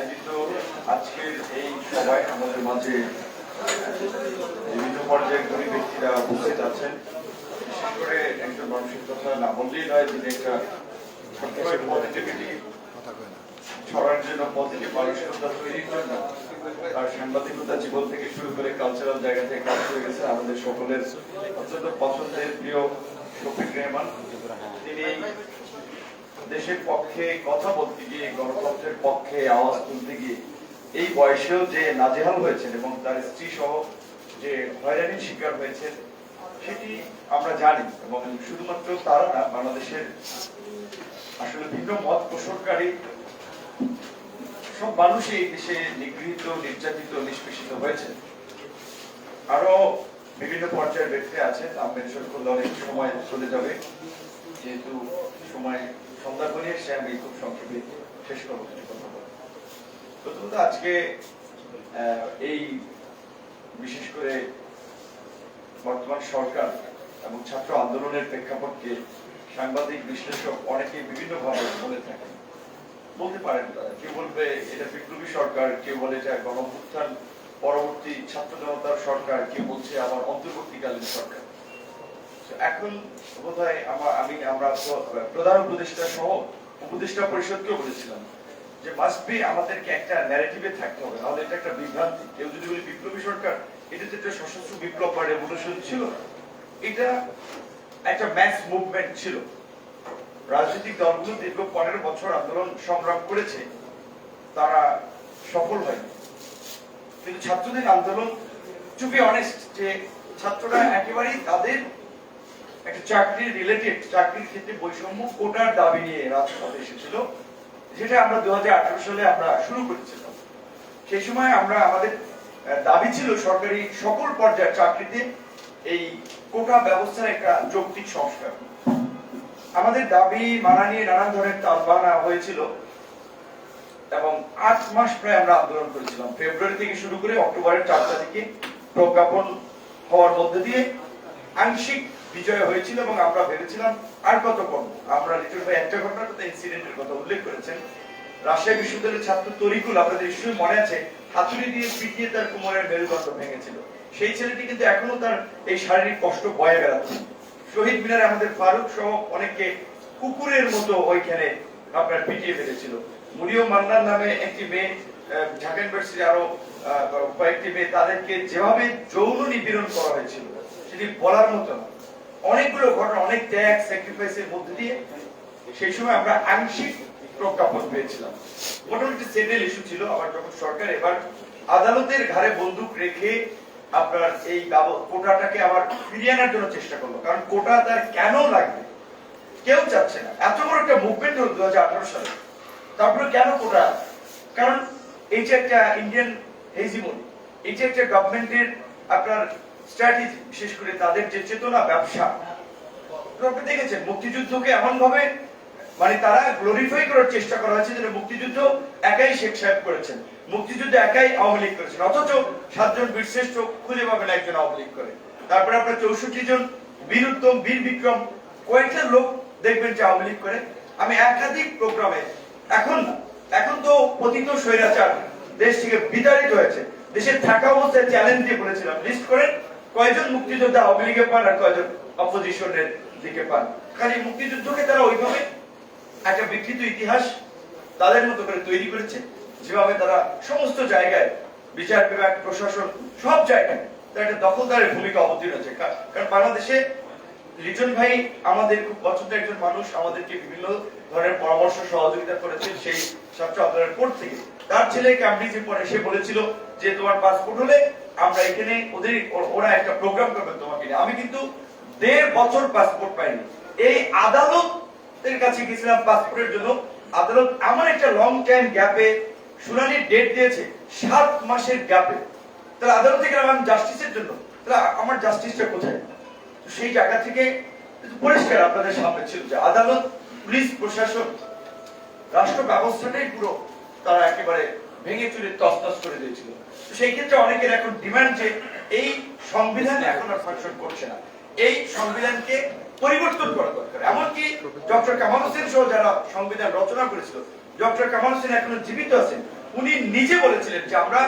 আয়োজিত আজকের এই সভায় আমাদের মাঝে বিভিন্ন পর্যায়ের গুণী ব্যক্তিরা উপস্থিত আছেন। বিশেষ করে একজন মানুষের কথা না বললেই নয়, যিনি একটা পজিটিভিটি ছড়ার জন্য পজিটিভ মানসিকতা তৈরির জন্য তার সাংবাদিকতা জীবন থেকে শুরু করে কালচারাল জায়গা থেকে কাজ করে গেছে আমাদের সকলের অত্যন্ত পছন্দের প্রিয় শফিক রেহমান। তিনি দেশের পক্ষে কথা বলতে গিয়ে, গণতন্ত্রের পক্ষে আওয়াজ তুলতে গিয়ে, এই বয়সেও যে নাজেহাল হয়েছেন এবং তার স্ত্রী সহ যে হয়রানির শিকার হয়েছেন, সেটি আমরা জানি এবং শুধুমাত্র তারা না, বাংলাদেশের আসলে ভিন্ন মত পোষণকারী সব মানুষই এই দেশে নিগৃহীত, নির্যাতিত, নিষ্পেষিত হয়েছে আরও বিভিন্ন পর্যায়ের ব্যক্তি আছে নাম মেনশন করলে অনেক সময় চলে যাবে, যেহেতু সময় সন্ধ্যা করে এসে আমি খুব সংক্ষেপে শেষ করব, কিছু কথা বলে। প্রথমত আজকে এই বিশেষ করে বর্তমান সরকার এবং ছাত্র আন্দোলনের প্রেক্ষাপটকে সাংবাদিক, বিশ্লেষক অনেকে বিভিন্ন ভাবে বলে থাকেন বলতে পারেন কেউ বলবে এটা বিপ্লবী সরকার, কেউ বলে এটা গণঅভ্যুত্থান পরবর্তী ছাত্র জনতার সরকার, কেউ বলছে আমার অন্তর্বর্তীকালীন সরকার এখন বোধহয় আমি আমরা প্রধান উপদেষ্টা সহ উপদেষ্টা পরিষদকেও বলেছিলাম যে মাস্ট আমাদেরকে একটা ন্যারেটিভে থাকতে হবে, নাহলে এটা একটা বিভ্রান্তি। কেউ যদি বলে বিপ্লবী সরকার, এটা তো একটা সশস্ত্র বিপ্লব বা রেভলিউশন ছিল এটা একটা ম্যাস মুভমেন্ট ছিল। রাজনৈতিক দলগুলো দীর্ঘ পনেরো বছর আন্দোলন সংগ্রাম করেছে, তারা সফল হয়নি। কিন্তু ছাত্রদের আন্দোলন টু বি অনেস্ট যে ছাত্ররা একেবারেই তাদের একটা চাকরি রিলেটেড চাকরির ক্ষেত্রে বৈষম্য কোটার দাবি নিয়ে রাজপথে এসেছিল, যেটা আমরা দু সালে আমরা শুরু করেছিলাম। সেই সময় আমরা আমাদের দাবি ছিল সরকারি সকল পর্যায়ের চাকরিতে এই কোটা ব্যবস্থার একটা যৌক্তিক সংস্কার। আমাদের দাবি মানা নিয়ে নানান ধরনের তালবানা হয়েছিল এবং আট মাস প্রায় আমরা আন্দোলন করেছিলাম। ফেব্রুয়ারি থেকে শুরু করে অক্টোবরের চার তারিখে প্রজ্ঞাপন হওয়ার মধ্যে দিয়ে আংশিক বিজয় হয়েছিল এবং আমরা ভেবেছিলাম আর কত কম। আমরা লিটল ভাই একটা ঘটনার কথা ইনসিডেন্টের কথা উল্লেখ করেছেন। রাজশাহী বিশ্ববিদ্যালয়ের ছাত্র তরিকুল, আপনাদের নিশ্চয়ই মনে আছে, হাতুড়ি দিয়ে পিটিয়ে তার কোমরের মেরুদণ্ড ভেঙেছিল। সেই ছেলেটি কিন্তু এখনও তার এই শারীরিক কষ্ট বয়ে বেড়াচ্ছে। শহীদ মিনারে আমাদের ফারুক সহ অনেকে কুকুরের মতো ওইখানে আপনার পিটিয়ে ফেলেছিল। মুরিও মান্নার নামে একটি মেয়ে ঢাকা ইউনিভার্সিটি আরও কয়েকটি মেয়ে, তাদেরকে যেভাবে যৌন নিপীড়ন করা হয়েছিল, সেটি বলার মতো না। অনেকগুলো ঘটনা, অনেক ত্যাগ স্যাক্রিফাইসের মধ্যে দিয়ে সেই সময় আমরা আংশিক প্রজ্ঞাপন পেয়েছিলাম। মোটামুটি সেটেল ইস্যু ছিল, আবার যখন সরকার এবার আদালতের ঘাড়ে বন্দুক রেখে আপনার এই কোটাটাকে আবার ফিরিয়ে আনার জন্য চেষ্টা করল, কারণ কোটা তার কেন লাগবে? কেউ চাচ্ছে না। এত বড় একটা মুভমেন্ট হলো দু হাজার আঠারো সালে। তারপরে কেন কোটা? কারণ এই যে একটা ইন্ডিয়ান হেজিমনি এই যে একটা গভর্নমেন্টের আপনার স্ট্র্যাটেজি, বিশেষ করে তাদের যে চেতনা ব্যবসা। আপনি দেখেছেন, মুক্তিযুদ্ধকে এমন ভাবে মানে তারা গ্লোরিফাই করার চেষ্টা করা হয়েছে মুক্তিযুদ্ধ একাই শেখ সাহেব করেছেন। মুক্তিযুদ্ধ একাই আওয়ামী লীগ করেছেন। অথচ সাতজন বীরশ্রেষ্ঠ খুঁজে একজন আওয়ামী লীগ করে। তারপরে আপনার চৌষট্টি জন বীর উত্তম, বীর বিক্রম, কয়েকটা লোক দেখবেন যে আওয়ামী লীগ করে। আমি একাধিক প্রোগ্রামে, এখন এখন তো পতিত স্বৈরাচার দেশ থেকে বিতাড়িত হয়েছে। দেশের থাকা অবস্থায় চ্যালেঞ্জ দিয়ে বলেছিলাম লিস্ট করেন। কয়জন মুক্তিযোদ্ধা আওয়ামী লীগে পান আর কয়জন অপোজিশনের দিকে পান? কাজে মুক্তিযুদ্ধকে তারা ওইভাবে একটা বিকৃত ইতিহাস তাদের মতো করে তৈরি করেছে, যেভাবে তারা সমস্ত জায়গায় বিচার বিভাগ, প্রশাসন, সব জায়গায় তারা একটা দখলদারের ভূমিকা অবতীর্ণ হচ্ছে কারণ বাংলাদেশে লিটন ভাই আমাদের খুব পছন্দের একজন মানুষ, আমাদেরকে বিভিন্ন ধরনের পরামর্শ সহযোগিতা করেছেন সেই ছাত্র আন্দোলনের পর থেকে। তার ছেলে ক্যামব্রিজে পড়ে, সে বলেছিল যে তোমার পাসপোর্ট হলে আমরা এখানে ওদের, ওরা একটা প্রোগ্রাম করবে তোমাকে আমি কিন্তু দেড় বছর পাসপোর্ট পাইনি। এই আদালতের কাছে গেছিলাম পাসপোর্টের জন্য। আদালত আমার একটা লং টাইম গ্যাপে শুনানির ডেট দিয়েছে, সাত মাসের গ্যাপে তাহলে আদালতে গেলাম আমি জাস্টিসের জন্য। তাহলে আমার জাস্টিসটা কোথায়? সেই জায়গা থেকে পরিষ্কার আপনাদের সামনে ছিল যে আদালত, পুলিশ, প্রশাসন রাষ্ট্র ব্যবস্থাটাই পুরো তারা একেবারে ভেঙে চুরে তসতস করে দিয়েছিল। সেই ক্ষেত্রে অনেকের এখন ডিমান্ড যে এই সংবিধান এখন আর ফাংশন করছে না। এই সংবিধানকে পরিবর্তন করা দরকার। এমনকি ডক্টর কামাল হোসেন সহ যারা সংবিধান রচনা করেছিল, ডক্টর কামাল হোসেন এখনও জীবিত আছেন, উনি নিজে বলেছিলেন যে আমরা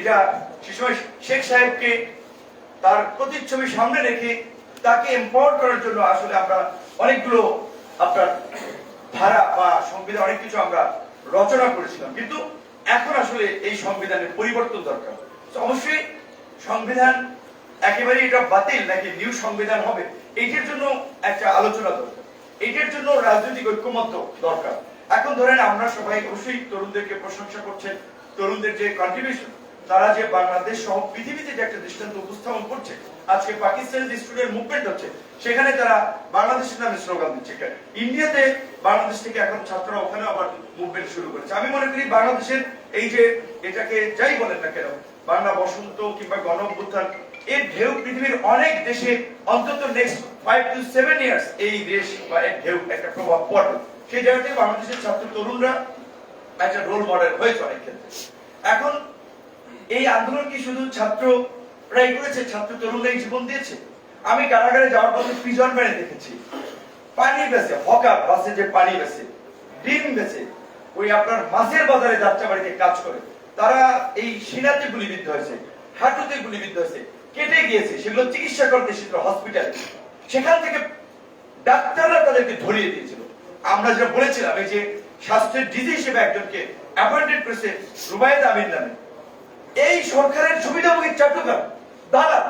এটা সে সময় শেখ সাহেবকে তার প্রতিচ্ছবি সামনে রেখে তাকে এম্পাওয়ার করার জন্য আসলে আমরা অনেকগুলো আপনার ধারা বা সংবিধান, অনেক কিছু আমরা রচনা করেছিলাম। কিন্তু এখন আসলে এই সংবিধানের পরিবর্তন দরকার। অবশ্যই সংবিধান একেবারে এটা বাতিল নাকি নিউ সংবিধান হবে, এইটার জন্য একটা আলোচনা দরকার। এইটার জন্য রাজনৈতিক ঐক্যমত্য দরকার। এখন ধরেন আমরা সবাই অবশ্যই তরুণদেরকে প্রশংসা করছেন, তরুণদের যে কন্ট্রিবিউশন তারা যে বাংলাদেশ সহ পৃথিবীতে যে একটা দৃষ্টান্ত উপস্থাপন করছে, আজকে পাকিস্তানের যে স্টুডেন্ট মুভমেন্ট হচ্ছে, সেখানে তারা বাংলাদেশের নামে স্লোগান দিচ্ছে। ইন্ডিয়াতে বাংলাদেশ থেকে এখন ছাত্ররা ওখানে আবার মুভমেন্ট শুরু করেছে। আমি মনে করি বাংলাদেশের এই যে এটাকে যাই বলেন না কেন, বাংলা বসন্ত কিংবা গণ অভ্যুত্থান এর ঢেউ পৃথিবীর অনেক দেশে অন্তত next five to seven years এই দেশ বা এর ঢেউ একটা প্রভাব পড়বে। সেই জায়গাতে বাংলাদেশের ছাত্র তরুণরা একটা রোল মডেল হয়েছে অনেক ক্ষেত্রে। এখন এই আন্দোলন কি শুধু ছাত্ররাই করেছে? ছাত্র তরুণরাই জীবন দিয়েছে? আমি কারাগারে যাওয়ার পথে প্রিজন ভ্যানে দেখেছি। পানি বেছে, হকার, বাসে যে পানি বেছে, ডিম বেছে ওই আপনার মাছের বাজারে যাত্রা বাড়িতে কাজ করে। তারা এই সিনাতে গুলিবিদ্ধ হয়েছে, হাঁটুতে গুলিবিদ্ধ হয়েছে, কেটে গিয়েছে, সেগুলো চিকিৎসা করতে এসেছিল হসপিটালে সেখান থেকে ডাক্তাররা তাদেরকে ধরিয়ে দিয়েছিল। আমরা যেটা বলেছিলাম, এই যে স্বাস্থ্যের ডিজি হিসেবে একজনকে অ্যাপয়েন্টেড করেছে রুবায়েদ আমিন নামে। এই সরকারের সুবিধাভোগী চট্টগ্রাম দাদা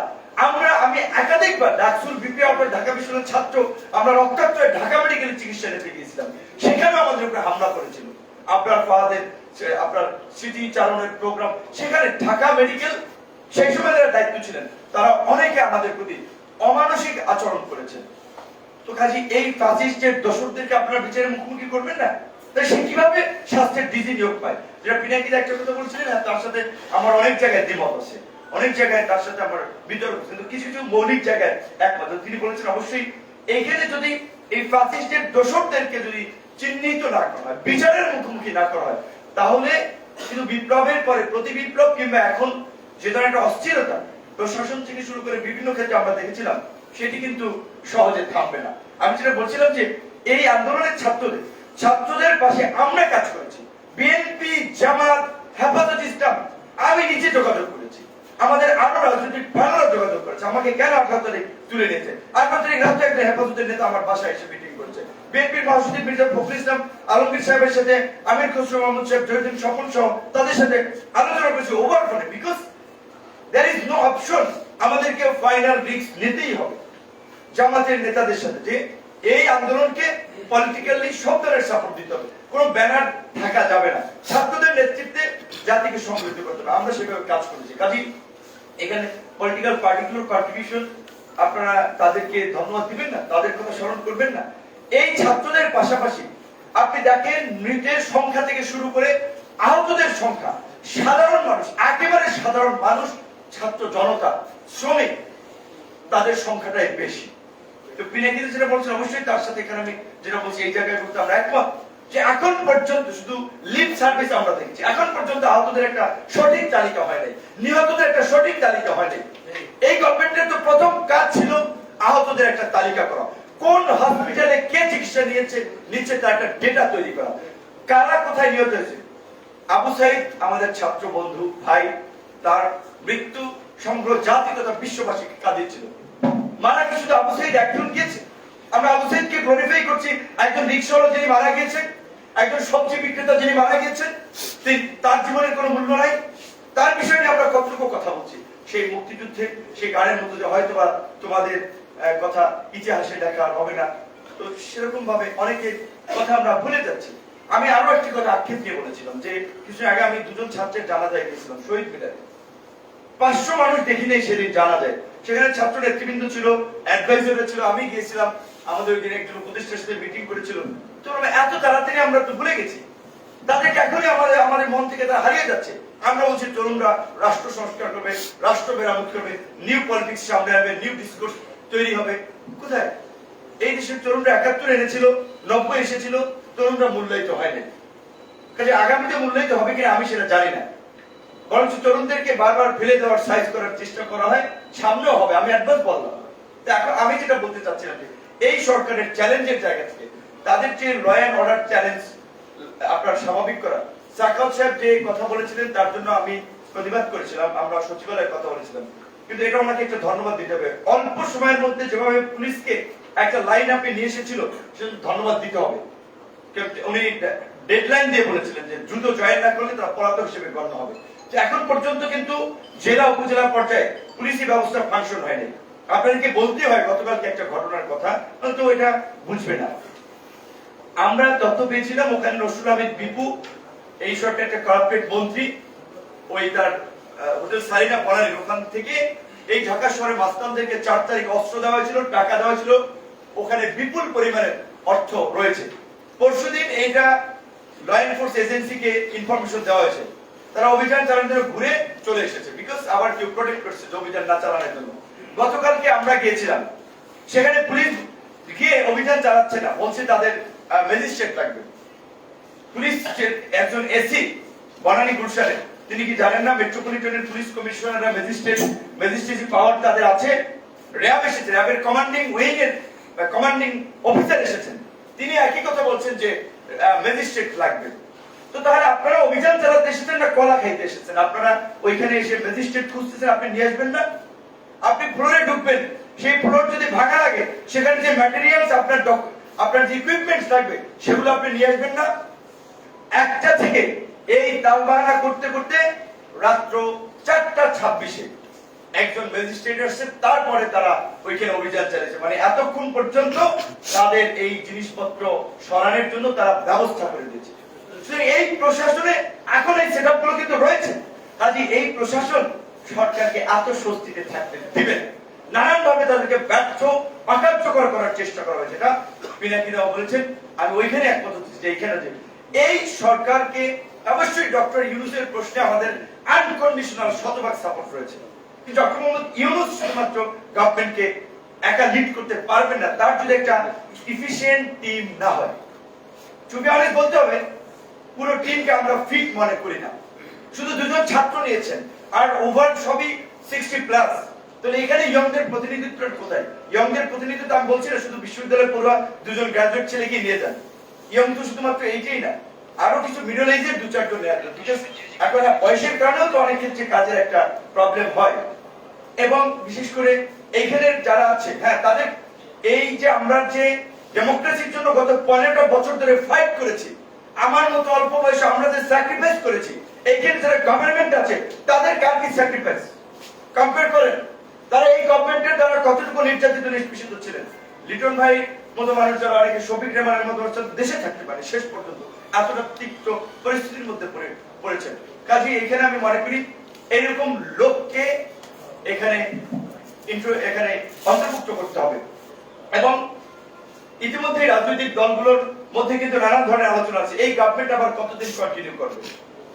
আমরা, আমি একাধিকবার ডাকসুল বিপি অপর ঢাকা বিশ্ববিদ্যালয়ের ছাত্র, আমরা রক্তাক্ত ঢাকা মেডিকেলে চিকিৎসা নিতে গিয়েছিলাম। সেখানে আমাদের উপরে হামলা করেছিল। আপনার ফাহাদের আপনার স্মৃতি চালনের প্রোগ্রাম সেখানে ঢাকা মেডিকেল সেই সময় যারা দায়িত্ব ছিলেন, তারা অনেকে আমাদের প্রতি অমানসিক আচরণ করেছেন। তো কাজী, এই ফাসিস্টের দোষরদেরকে আপনারা বিচারের মুখোমুখি করবেন না? তাই সে কীভাবে স্বাস্থ্যের ডিজি নিয়োগ পায়? যেটা পিনাকিতে একটা কথা বলছিলেন তার সাথে আমার অনেক জায়গায় দ্বিমত আছে। অনেক জায়গায় তার সাথে আমার বিতর্ক কিন্তু কিছু কিছু মৌলিক জায়গায় একমাত্র তিনি বলেছেন, অবশ্যই এইখানে যদি এই ফাসিস্টের দোষরদেরকে যদি চিহ্নিত না করা হয়, বিচারের মুখোমুখি না করা হয়। তাহলে কিন্তু বিপ্লবের পরে, প্রতি বিপ্লব কিংবা এখন যে ধরনের একটা অস্থিরতা, প্রশাসন থেকে শুরু করে বিভিন্ন ক্ষেত্রে আমরা দেখেছিলাম, সেটি কিন্তু সহজে থামবে না। আমি যেটা বলছিলাম যে, এই আন্দোলনের ছাত্রদের ছাত্রদের পাশে আমরা কাজ করেছি। বিএনপি, জামাত, হেফাজত ইসলাম, আমি নিজে যোগাযোগ আমাদের আরও রাজনৈতিক ভালো যোগাযোগ করেছে, আমাকে কেন আঠারো তুলে নিয়েছে? আঠারো তারিখ রাতে একটা হেফাজতের নেতা আমার বাসায় এসে মিটিং করেছে। বিএনপির মহাসচিব মির্জা ফখরুল ইসলাম, আলমগীর সাহেবের সাথে, আমির খসরু মাহমুদ সাহেব জহিদিন স্বপন সহ তাদের সাথে আলোচনা করেছি ওভার ফোনে because there is no option আমাদেরকে ফাইনাল রিস্ক নিতেই হবে। জামাতের নেতাদের সাথে যে এই আন্দোলনকে পলিটিক্যালি সব ধরনের সাপোর্ট দিতে হবে। কোন ব্যানার থাকা যাবে না। ছাত্রদের নেতৃত্বে জাতিকে সমৃদ্ধ করতে হবে। আমরা সেভাবে কাজ করেছি। কাজী এখানে পলিটিক্যাল পার্টিকুলার কন্ট্রিবিউশন আপনারা তাদেরকে ধন্যবাদ দিবেন না, তাদের কথা স্মরণ করবেন না। এই ছাত্রদের পাশাপাশি আপনি দেখেন মৃতের সংখ্যা থেকে শুরু করে আহতদের সংখ্যা, সাধারণ মানুষ, একেবারে সাধারণ মানুষ, ছাত্র জনতা, শ্রমিক, তাদের সংখ্যাটাই বেশি। তো পিনাকিতে যেটা বলছেন, অবশ্যই তার সাথে এখানে আমি যেটা বলছি, এই জায়গায় করতে আমরা একমত। যে এখন পর্যন্ত শুধু লিপ সার্ভিস আমরা দেখছি। এখন পর্যন্ত আহতদের একটা সঠিক তালিকা হয় নাই। নিহতদের একটা সঠিক তালিকা হয় নাই। এই গভর্নমেন্টের তো প্রথম কাজ ছিল আহতদের একটা তালিকা করা। কোন হসপিটালে কে চিকিৎসা নিয়েছে নিচ্ছে তার একটা ডেটা তৈরি করা। কারা কোথায় নিহত হয়েছে? আবু সাইদ, আমাদের ছাত্র বন্ধু, ভাই, তার মৃত্যু সমগ্র জাতি তথা বিশ্ববাসীকে কাঁদিয়েছিল। মারা কি শুধু আবু সাইদ একজন গিয়েছে? আমরা আবু সাইদকে গ্লোরিফাই করছি। একজন রিক্সাওয়ালা যিনি মারা গিয়েছেন একজন সবজি বিক্রেতা যিনি মারা গিয়েছেন তার জীবনের কোনো মূল্য নাই। তার বিষয় নিয়ে আমরা কতটুকু কথা বলছি? সেই মুক্তিযুদ্ধে, সেই গানের মধ্যে যে হয়তো বা তোমাদের কথা ইতিহাসে দেখা হবে না। তো সেরকম ভাবে অনেকে কথা আমরা ভুলে যাচ্ছি। আমি আরও একটি কথা আক্ষেপ নিয়ে বলেছিলাম যে, কিছু আগে আমি দুজন ছাত্রের জানা যায় গেছিলাম, শহীদ মিনারে পাঁচশো মানুষ দেখি নেই সেদিন জানা যায় সেখানে ছাত্র নেতৃবৃন্দ ছিল অ্যাডভাইজার ছিল, আমি গিয়েছিলাম। আমাদের ওই একজন উপদেষ্টার সাথে মিটিং করেছিল। তো এত তাড়াতাড়ি আমরা তো ভুলে গেছি। তাদেরকে এখনই আমাদের আমাদের মন থেকে তারা হারিয়ে যাচ্ছে। আমরা বলছি, তরুণরা রাষ্ট্র সংস্কার করবে, রাষ্ট্র মেরামত করবে নিউ পলিটিক্স সামনে নিউ ডিসকোর্স তৈরি হবে। কোথায়? এই দেশের তরুণরা একাত্তর এনেছিল, নব্বই এসেছিল, তরুণরা মূল্যায়িত হয়নি কাজে আগামীতে মূল্যায়িত হবে কিনা আমি সেটা জানি না। বরঞ্চ তরুণদেরকে বারবার ফেলে দেওয়ার সাইজ করার চেষ্টা করা হয়, সামনেও হবে, আমি অ্যাডভান্স বললাম। এখন আমি যেটা বলতে চাচ্ছিলাম এই সরকারের চ্যালেঞ্জের জায়গা থেকে তাদের যে ল অ্যান্ড অর্ডার চ্যালেঞ্জ আপনার স্বাভাবিক করা। সাকাল সাহেব যে কথা বলেছিলেন, তার জন্য আমি প্রতিবাদ করেছিলাম, আমরা সচিবালয়ে কথা বলেছিলাম। কিন্তু এটা ওনাকে একটা ধন্যবাদ দিতে হবে। অল্প সময়ের মধ্যে যেভাবে পুলিশকে একটা লাইন আপে নিয়ে এসেছিল সেটা ধন্যবাদ দিতে হবে। উনি ডেডলাইন দিয়ে বলেছিলেন যে দ্রুত জয়েন না করলে তারা পলাতক হিসেবে গণ্য হবে। এখন পর্যন্ত কিন্তু জেলা, উপজেলা পর্যায়ে পুলিশি ব্যবস্থা ফাংশন হয়নি। আপনাদেরকে বলতে হয়, গতকালকে একটা ঘটনার কথা তো এটা বুঝবে না। আমরা তথ্য পেয়েছিলাম, ওখানে নসরুল আহমেদ বিপু, এই সরকার একটা কর্পোরেট মন্ত্রী, ওই তার হোটেল সারিনা পড়ালেন ওখান থেকে, এই ঢাকা শহরে মাস্তানদেরকে চার তারিখ অস্ত্র দেওয়া হয়েছিল, টাকা দেওয়া হয়েছিল, ওখানে বিপুল পরিমাণে অর্থ রয়েছে। পরশুদিন এইটা ল এনফোর্স এজেন্সিকে ইনফরমেশন দেওয়া হয়েছে। তারা অভিযান চালানোর ঘুরে চলে এসেছে বিকজ আবার কেউ প্রোটেক্ট করছে অভিযান না চালানোর জন্য। গতকালকে আমরা গিয়েছিলাম। সেখানে পুলিশ গিয়ে অভিযান চালাচ্ছে না, বলছে তাদের ম্যাজিস্ট্রেট লাগবে পুলিশ একজন এসি বনানী গুলশানে, তিনি কি জানেন না মেট্রোপলিটনের police commissioner magistrate magistracy power তাদের আছে? র্যাব এসেছে, র্যাবের কমান্ডিং উইং এর কমান্ডিং অফিসার এসেছেন। তিনি একই কথা বলছেন যে ম্যাজিস্ট্রেট লাগবে। তো তাহলে আপনারা অভিযান চালাতে এসেছেন না, কলা খাইতে এসেছেন? আপনারা ওইখানে এসে ম্যাজিস্ট্রেট খুঁজতেছেন, আপনি নিয়ে আসবেন না? আপনি ফ্লোরে ঢুকবেন, সেই ফ্লোর যদি ভাঙা লাগে, সেখানে যে ম্যাটেরিয়ালস আপনার আপনার যে ইকুইপমেন্টস লাগবে, সেগুলো আপনি নিয়ে আসবেন না। একটা থেকে এই দাম তালবাহানা করতে করতে রাত্র চারটা ছাব্বিশে একজন ম্যাজিস্ট্রেট আসছে তারপরে তারা ওইখানে অভিযান চালিয়েছে। মানে এতক্ষণ পর্যন্ত তাদের এই জিনিসপত্র সরানোর জন্য তারা ব্যবস্থা করে দিয়েছে। এই প্রশাসনে এখন এই সেটগুলো কিন্তু রয়েছে। কাজে এই প্রশাসন সরকারকে এত স্বস্তিতে থাকতে দিবেন। নানান ভাবে তাদেরকে ব্যর্থ, অকার্যকর করার চেষ্টা করা হয়েছে। এটা পিনাকিরাও বলেছেন। আমি ওইখানে একমত হচ্ছি যে এইখানে যে এই সরকারকে অবশ্যই ডক্টর ইউনুসের প্রশ্নে আমাদের আনকন্ডিশনাল শতভাগ সাপোর্ট রয়েছে। ডক্টর মোহাম্মদ ইউনুস শুধুমাত্র গভর্নমেন্টকে একা লিড করতে পারবেন না, তার যদি একটা ইফিসিয়েন্ট টিম না হয়। চুপি অনেক বলতে হবে, পুরো টিমকে আমরা ফিট মনে করি না। শুধু দুজন ছাত্র নিয়েছেন। আর ওভার সবই সিক্সটি প্লাস তাহলে এখানে ইয়ংদের প্রতিনিধিত্ব কোথায়? ইয়ংদের প্রতিনিধিত্ব আমি বলছি না শুধু বিশ্ববিদ্যালয়ে পড়ুয়া দুজন গ্রাজুয়েট নিয়ে যান। ইয়ং তো শুধুমাত্র এইটাই না আরও কিছু মিডল এজের দু চারজন এখন হ্যাঁ, বয়সের কারণেও তো অনেক ক্ষেত্রে কাজের একটা প্রবলেম হয়। এবং বিশেষ করে এইখানে যারা আছে হ্যাঁ তাদের এই যে আমরা যে ডেমোক্রেসির জন্য গত পনেরোটা বছর ধরে ফাইট করেছি আমার মতো অল্প বয়সে আমরা যে স্যাক্রিফাইস করেছি এইখানে যারা গভর্নমেন্ট আছে, তাদের কার কি স্যাক্রিফাইস কম্পেয়ার করেন, তারা এই গভর্নমেন্টের দ্বারা কতটুকু নির্যাতিত ছিলেন? লিটন ভাই মতো মানুষ যারা অনেকে রেমানের মতো দেশে থাকতে পারে, শেষ পর্যন্ত এতটা পরিস্থিতির মধ্যে পড়ে, পড়েছেন। কাজে এখানে আমি মনে করি, এরকম লোককে এখানে এখানে অন্তর্ভুক্ত করতে হবে। এবং ইতিমধ্যে রাজনৈতিক দলগুলোর মধ্যে কিন্তু নানান ধরনের আলোচনা আছে। এই গভর্নমেন্ট আবার কতদিন কন্টিনিউ করবে?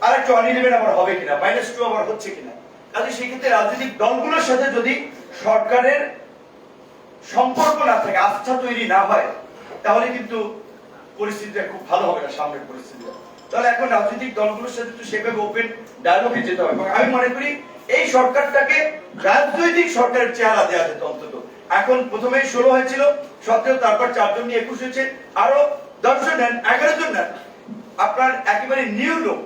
আর একটু অনিলেভেন আমার হবে কিনা মাইনাস টু আমার হচ্ছে কিনা। কাজে সেক্ষেত্রে রাজনৈতিক দলগুলোর সাথে যদি সরকারের সম্পর্ক না থাকে, আস্থা তৈরি না হয়, তাহলে কিন্তু পরিস্থিতিটা খুব ভালো হবে না, সামনের পরিস্থিতিটা তাহলে এখন রাজনৈতিক দলগুলোর সাথে তো সেভাবে ওপেন ডায়ালগে যেতে হবে। আমি মনে করি, এই সরকারটাকে রাজনৈতিক সরকারের চেহারা দেওয়া যেত অন্তত। এখন প্রথমে ষোলো হয়েছিল, সতেরো, তারপর চারজন নিয়ে একুশ হয়েছে, আরও দশজন নেন, এগারো জন নেন। আপনার একেবারে নিউ লোক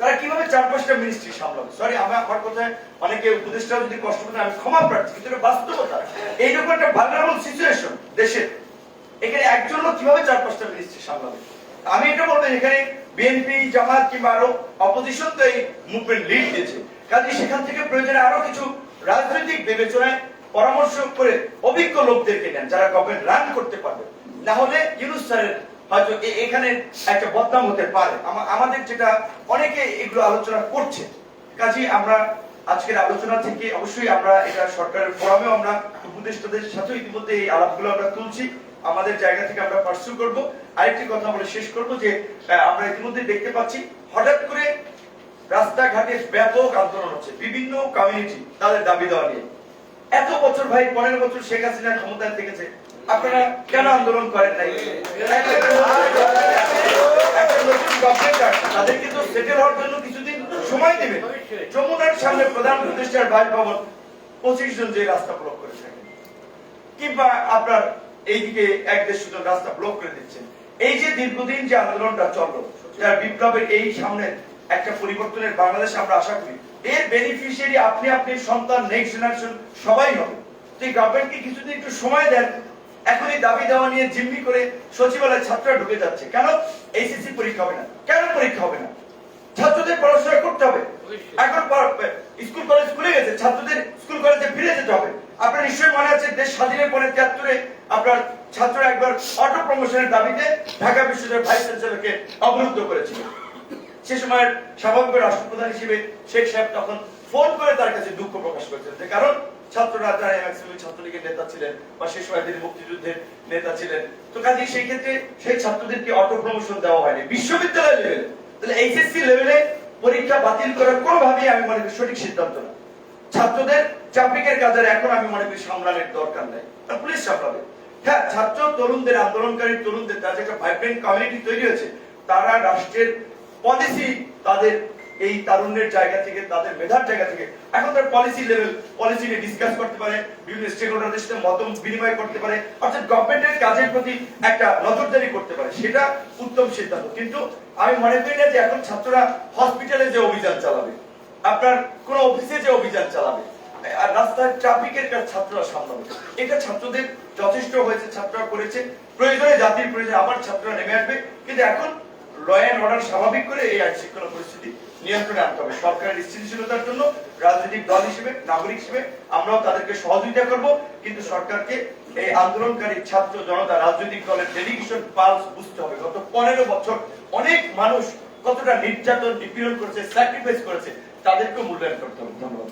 তারা কীভাবে চার পাঁচটা মিনিস্ট্রি সামলাবে? সরি আমি আমার কথায় অনেকে উপদেষ্টাও যদি কষ্ট করে আমি ক্ষমা প্রার্থী, কিন্তু এটা বাস্তবতা। এইরকম একটা ভালনারেবল সিচুয়েশন দেশের এখানে একজন লোক কীভাবে চার পাঁচটা মিনিস্ট্রি সামলাবে? আমি এটা বলব, এখানে বিএনপি জামাত কিংবা আরও অপোজিশন তো এই মুভমেন্ট লিড দিয়েছে। কাজে সেখান থেকে প্রয়োজনে আরও কিছু রাজনৈতিক বিবেচনায় পরামর্শ করে অভিজ্ঞ লোকদেরকে নেন যারা গভর্নমেন্ট রান করতে পারবে। না হলে ইউনুস স্যারের হয়তো এখানে একটা বদনাম হতে পারে। আমাদের যেটা অনেকে এগুলো আলোচনা করছে। কাজে আমরা আজকের আলোচনা থেকে অবশ্যই আমরা এটা সরকারের ফোরামেও আমরা উপদেষ্টাদের সাথে ইতিমধ্যে এই আলাপগুলো আমরা তুলছি। আমাদের জায়গা থেকে আমরা পার্সু করব। আরেকটি কথা বলে শেষ করব যে আমরা ইতিমধ্যে দেখতে পাচ্ছি, হঠাৎ করে রাস্তাঘাটে ব্যাপক আন্দোলন হচ্ছে। বিভিন্ন কমিউনিটি তাদের দাবি দেওয়া নিয়ে। এত বছর ভাই, পনেরো বছর শেখ হাসিনা ক্ষমতায় থেকেছে। আপনারা কেন আন্দোলন করেন নাই? সেটেল হওয়ার জন্য কিছুদিন সময় দেবে যমুনার সামনে প্রধান উপদেষ্টার বাসভবন পঁচিশ জন যে রাস্তা ব্লক করে কিংবা আপনার এক রাস্তা ব্লক করে দিচ্ছেন। এই যে দীর্ঘদিন যে আন্দোলনটা চলল যার বিপ্লবের এই সামনে একটা পরিবর্তনের বাংলাদেশ আমরা আশা করি। এর বেনিফিশিয়ারি আপনি আপনি সন্তান নেক্সট জেনারেশন সবাই হবে। তো এই গভর্নমেন্টকে কিছুদিন একটু সময় দেন এখনই দাবি দেওয়া নিয়ে জিম্মি করে সচিবালয় ছাত্ররা ঢুকে যাচ্ছে। কেন? এইচএসসি পরীক্ষা হবে না। কেন পরীক্ষা হবে না? ছাত্রদের পড়াশোনা করতে হবে। এখন স্কুল কলেজ খুলে গেছে। ছাত্রদের স্কুল কলেজে ফিরে যেতে হবে। আপনার নিশ্চয়ই মনে আছে দেশ স্বাধীনের পরে তিয়াত্তরে আপনার ছাত্ররা একবার অটো প্রমোশনের দাবিতে ঢাকা বিশ্ববিদ্যালয়ের ভাইস চ্যান্সেলরকে অবরুদ্ধ করেছিল। সে সময় স্বাভাবিক রাষ্ট্রপ্রধান হিসেবে শেখ সাহেব তখন ফোন করে তার কাছে দুঃখ প্রকাশ করেছেন কারণ ছাত্ররা যারা ম্যাক্সিমাম ছাত্রলীগের নেতা ছিলেন বা সে সময় তিনি মুক্তিযুদ্ধের নেতা ছিলেন। তো কাজে সেই ক্ষেত্রে সেই ছাত্রদেরকে অটো প্রমোশন দেওয়া হয়নি। বিশ্ববিদ্যালয় লেভেলে তাহলে এইচএসসি লেভেলে পরীক্ষা বাতিল করার কোনোভাবেই আমি মনে করি সঠিক সিদ্ধান্ত না। ছাত্রদের চাপিকের কাজের এখন আমি মনে করি সামলানোর দরকার নেই। তা পুলিশ সামলাবে। হ্যাঁ ছাত্র তরুণদের, আন্দোলনকারী তরুণদের, তাদের একটা ভাইব্রেন্ট কমিউনিটি তৈরি হয়েছে, তারা রাষ্ট্রের পলিসি তাদের এই তারুণ্যের জায়গা থেকে, তাদের মেধার জায়গা থেকে, এখন তার পলিসি লেভেল পলিসি নিয়ে ডিসকাস করতে পারে, বিভিন্ন স্টেক হোল্ডারদের সাথে মত বিনিময় করতে পারে, অর্থাৎ গভর্নমেন্টের কাজের প্রতি একটা নজরদারি করতে পারে, সেটা উত্তম সিদ্ধান্ত। কিন্তু আমি মনে করি না যে এখন ছাত্ররা হসপিটালে যে অভিযান চালাবে, আপনার কোন অফিসে যে অভিযান চালাবে, আর রাস্তায় ট্রাফিকের কাজ ছাত্ররা সামলাবে। এটা ছাত্রদের যথেষ্ট হয়েছে, ছাত্ররা করেছে, প্রয়োজনে, জাতির প্রয়োজনে আবার ছাত্ররা নেমে আসবে। কিন্তু এখন ল অর্ডার স্বাভাবিক করে এই আইন শৃঙ্খলা পরিস্থিতি নিয়ন্ত্রণে আনতে হবে। সরকারের স্থিতিশীলতার জন্য রাজনৈতিক দল হিসেবে, নাগরিক হিসেবে আমরাও তাদেরকে সহযোগিতা করব। কিন্তু সরকারকে এই আন্দোলনকারী ছাত্র জনতা, রাজনৈতিক দলের ডেডিকেশন পালস বুঝতে হবে। গত পনেরো বছর অনেক মানুষ কতটা নির্যাতন, নিপীড়ন করেছে স্যাক্রিফাইস করেছে তাদেরকে মূল্যায়ন করতে হবে। ধন্যবাদ।